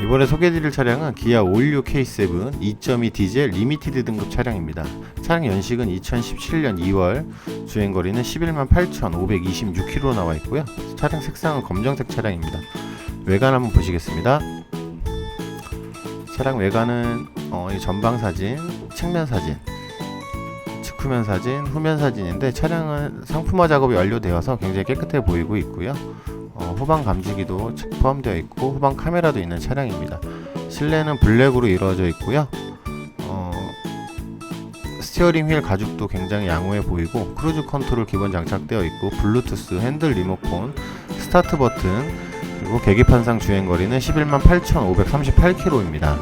이번에 소개해드릴 차량은 기아 516 K7 2.2 디젤 리미티드 등급 차량입니다. 차량 연식은 2017년 2월, 주행거리는 11만 8,526km 나와 있고요. 차량 색상은 검정색 차량입니다. 외관 한번 보시겠습니다. 차량 외관은 어, 이 전방 사진, 측면 사진, 측 후면 사진, 후면 사진인데 차량은 상품화 작업이 완료되어서 굉장히 깨끗해 보이고 있고요. 어, 후방 감지기도 포함되어 있고 후방 카메라도 있는 차량입니다. 실내는 블랙으로 이루어져 있고요. 어, 스티어링 휠 가죽도 굉장히 양호해 보이고 크루즈 컨트롤 기본 장착되어 있고 블루투스 핸들 리모컨 스타트 버튼 그리고 계기판상 주행거리는 11만 8,538km입니다.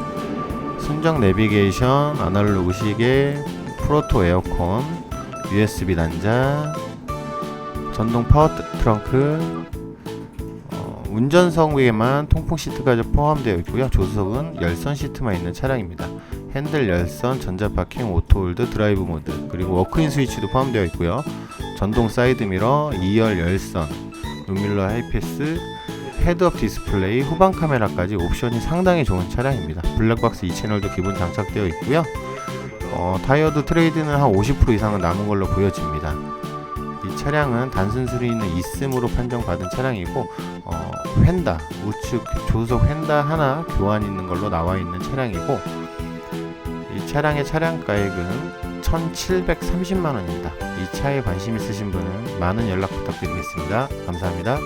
순정 내비게이션, 아날로그 시계, 프로토 에어컨, USB 단자, 전동 파워 트렁크, 어, 운전석에만 통풍 시트가 포함되어 있고요. 조수석은 열선 시트만 있는 차량입니다. 핸들 열선, 전자 파킹, 오토홀드, 드라이브 모드, 그리고 워크인 스위치도 포함되어 있고요. 전동 사이드 미러, 2열 열선, 룸밀러 하이패스, 헤드업 디스플레이, 후방 카메라까지 옵션이 상당히 좋은 차량입니다. 블랙박스 2채널도 기본 장착되어 있고요. 어, 타이어도 트레이드는 한 50% 이상은 남은 걸로 보여집니다. 이 차량은 단순 수리는 있음으로 판정받은 차량이고 어, 휀다 우측 조수석 휀다 하나 교환 있는 걸로 나와 있는 차량이고 이 차량의 차량 가액은 1,730만 원입니다. 이 차에 관심 있으신 분은 많은 연락 부탁드리겠습니다. 감사합니다.